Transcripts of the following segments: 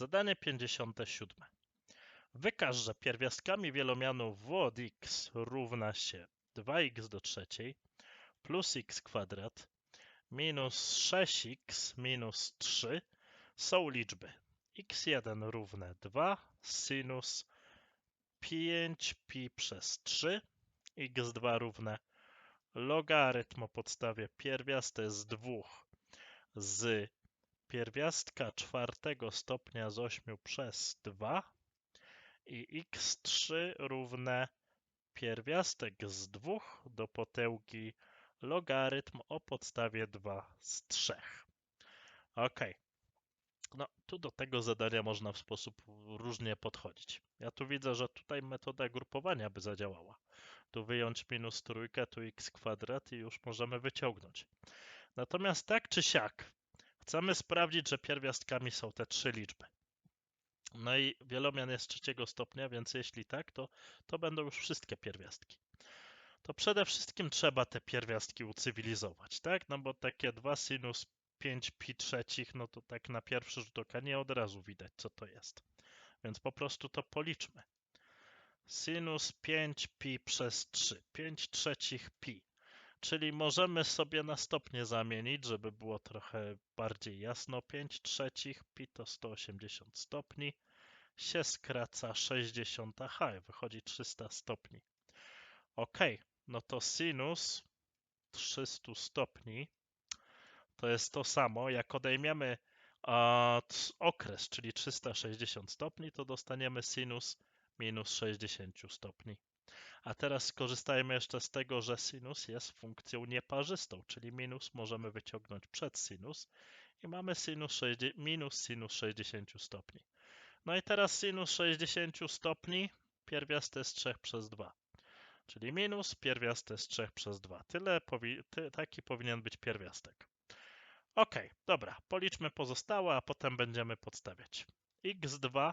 Zadanie 57. Wykaż, że pierwiastkami wielomianu w od x równa się 2x do trzeciej plus x kwadrat minus 6x minus 3 są liczby x1 równe 2 sinus 5pi przez 3 x2 równe logarytm o podstawie pierwiastek z 2 z pierwiastka czwartego stopnia z 8 przez 2 i x3 równe pierwiastek z 2 do potęgi logarytm o podstawie 2 z 3. Ok. No, tu do tego zadania można w sposób różnie podchodzić. Ja tu widzę, że tutaj metoda grupowania by zadziałała. Tu wyjąć minus trójkę, tu x kwadrat i już możemy wyciągnąć. Natomiast tak czy siak, chcemy sprawdzić, że pierwiastkami są te trzy liczby. No i wielomian jest trzeciego stopnia, więc jeśli tak, to, to będą już wszystkie pierwiastki. To przede wszystkim trzeba te pierwiastki ucywilizować, tak? No bo takie 2 sinus 5 pi trzecich, no to tak na pierwszy rzut oka nie od razu widać, co to jest. Więc po prostu to policzmy. Sinus 5 pi przez 3, 5 trzecich pi. Czyli możemy sobie na stopnie zamienić, żeby było trochę bardziej jasno. 5 trzecich pi to 180 stopni. Się skraca 60 h, wychodzi 300 stopni. Ok, no to sinus 300 stopni to jest to samo. Jak odejmiemy a, okres, czyli 360 stopni, to dostaniemy sinus minus 60 stopni. A teraz skorzystajmy jeszcze z tego, że sinus jest funkcją nieparzystą, czyli minus możemy wyciągnąć przed sinus i mamy sinus 60, minus sinus 60 stopni. No i teraz sinus 60 stopni pierwiastek z 3 przez 2, czyli minus pierwiastek z 3 przez 2. Tyle powi ty, taki powinien być pierwiastek. Ok, dobra, policzmy pozostałe, a potem będziemy podstawiać. x2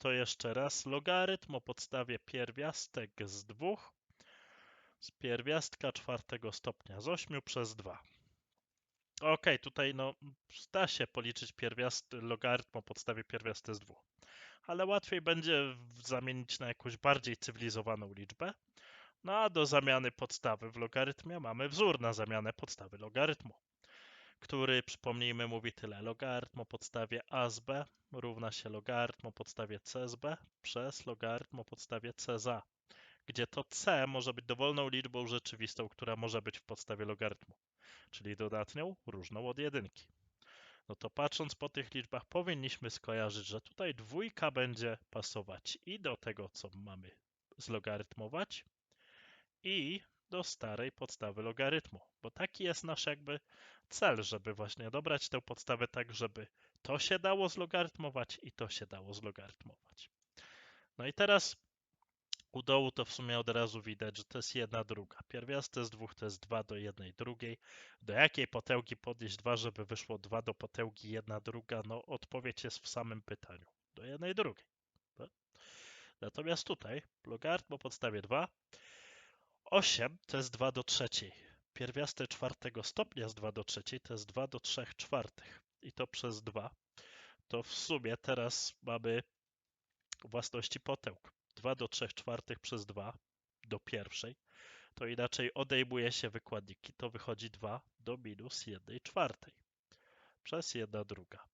to jeszcze raz logarytm o podstawie pierwiastek z 2 z pierwiastka czwartego stopnia z 8 przez 2. Ok, tutaj no, da się policzyć pierwiast, logarytm o podstawie pierwiastek z 2, ale łatwiej będzie zamienić na jakąś bardziej cywilizowaną liczbę. No a do zamiany podstawy w logarytmie mamy wzór na zamianę podstawy logarytmu który, przypomnijmy, mówi tyle. Logarytm o podstawie a z b równa się logarytm o podstawie c z b przez logarytm o podstawie c za, gdzie to c może być dowolną liczbą rzeczywistą, która może być w podstawie logarytmu, czyli dodatnią różną od jedynki. No to patrząc po tych liczbach powinniśmy skojarzyć, że tutaj dwójka będzie pasować i do tego, co mamy zlogarytmować i do starej podstawy logarytmu, bo taki jest nasz jakby cel, żeby właśnie dobrać tę podstawę tak, żeby to się dało zlogarytmować i to się dało zlogarytmować. No i teraz u dołu to w sumie od razu widać, że to jest jedna druga. Pierwiastek z dwóch to jest 2 do jednej drugiej. Do jakiej potęgi podnieść 2, żeby wyszło 2 do potęgi jedna druga? No odpowiedź jest w samym pytaniu. Do jednej drugiej. Tak? Natomiast tutaj logarytm o podstawie 2 8 to jest 2 do trzeciej. Pierwiastek czwartego stopnia z 2 do trzeciej to jest 2 do 3 czwartych. I to przez 2. To w sumie teraz mamy własności potęg. 2 do 3 czwartych przez 2 do pierwszej. To inaczej odejmuje się wykładniki. To wychodzi 2 do minus 1 czwartej. Przez 1 druga.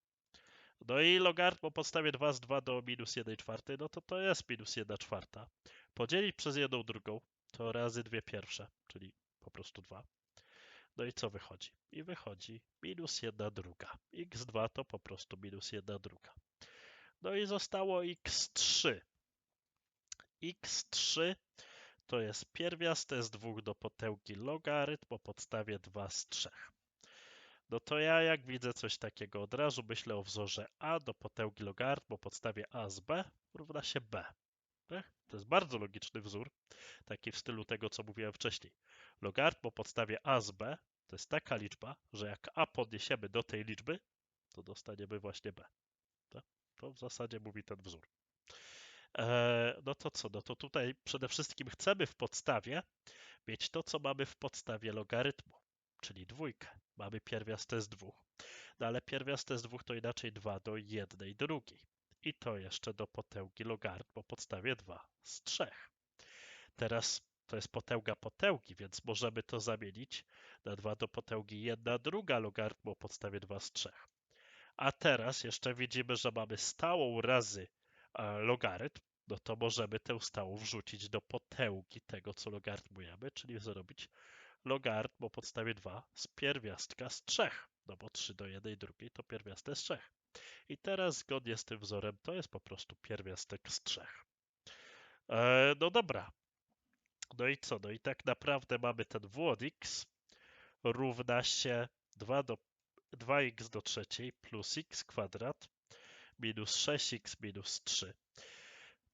No i logarytm o podstawie 2 z 2 do minus 1 czwartej, no to to jest minus 1 czwarta. Podzielić przez 1 drugą, to razy dwie pierwsze, czyli po prostu 2. No i co wychodzi? I wychodzi minus 1 druga. x2 to po prostu minus 1 druga. No i zostało x3. x3 to jest pierwiastek z 2 do potęgi logarytm po podstawie 2 z 3. No to ja jak widzę coś takiego od razu myślę o wzorze a do potęgi logarytm po podstawie a z b równa się b. To jest bardzo logiczny wzór, taki w stylu tego, co mówiłem wcześniej. Logarytm po podstawie a z b to jest taka liczba, że jak a podniesiemy do tej liczby, to dostaniemy właśnie b. To w zasadzie mówi ten wzór. Eee, no to co? No to tutaj przede wszystkim chcemy w podstawie mieć to, co mamy w podstawie logarytmu, czyli dwójkę. Mamy pierwiastek z dwóch. No ale pierwiastek z dwóch to inaczej 2 do jednej drugiej. I to jeszcze do potęgi logarytm o podstawie 2 z 3. Teraz to jest potęga potęgi, więc możemy to zamienić na 2 do potęgi 1 druga logarytmu o podstawie 2 z 3. A teraz jeszcze widzimy, że mamy stałą razy e, logarytm, no to możemy tę stałą wrzucić do potęgi tego, co logarytmujemy, czyli zrobić logarytm o podstawie 2 z pierwiastka z 3, no bo 3 do 1 drugiej to pierwiastek z 3. I teraz zgodnie z tym wzorem to jest po prostu pierwiastek z 3. E, no dobra. No i co? No i tak naprawdę mamy ten w od x równa się 2 do 2x do trzeciej plus x kwadrat minus 6x minus 3.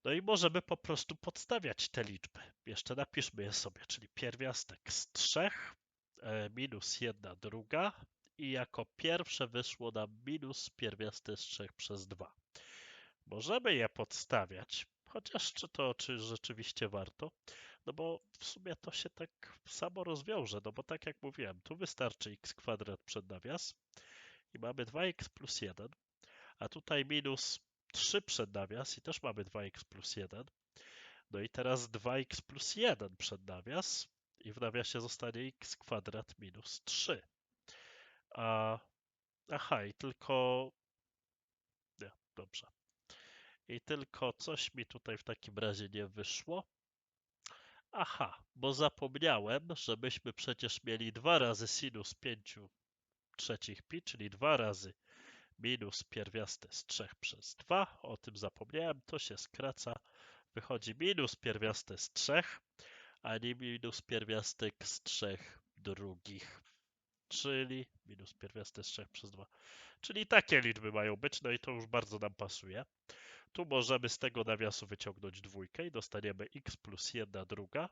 No i możemy po prostu podstawiać te liczby. Jeszcze napiszmy je sobie, czyli pierwiastek z 3 e, minus 1 druga i jako pierwsze wyszło nam minus pierwiastek z 3 przez 2. Możemy je podstawiać, chociaż czy to czy rzeczywiście warto, no bo w sumie to się tak samo rozwiąże, no bo tak jak mówiłem, tu wystarczy x kwadrat przed nawias i mamy 2x plus 1, a tutaj minus 3 przed nawias i też mamy 2x plus 1. No i teraz 2x plus 1 przed nawias i w nawiasie zostanie x kwadrat minus 3. A, aha, i tylko... Nie, dobrze. I tylko coś mi tutaj w takim razie nie wyszło. Aha, bo zapomniałem, że myśmy przecież mieli 2 razy sinus 5 trzecich pi, czyli 2 razy minus pierwiastek z 3 przez 2. O tym zapomniałem, to się skraca. Wychodzi minus pierwiastek z 3, a nie minus pierwiastek z 3 drugich. Czyli minus pierwiastek z 3 przez 2. Czyli takie liczby mają być, no i to już bardzo nam pasuje. Tu możemy z tego nawiasu wyciągnąć dwójkę i dostaniemy x plus 1 druga.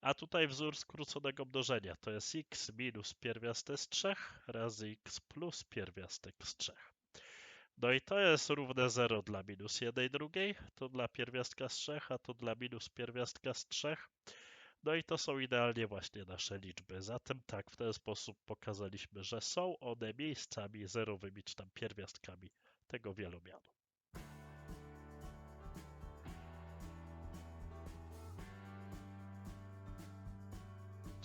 A tutaj wzór skróconego mnożenia to jest x minus pierwiastek z 3 razy x plus pierwiastek z 3. No i to jest równe 0 dla minus 1 drugiej, to dla pierwiastka z 3, a to dla minus pierwiastka z 3. No i to są idealnie właśnie nasze liczby. Zatem tak, w ten sposób pokazaliśmy, że są one miejscami zerowymi czy tam pierwiastkami tego wielomianu.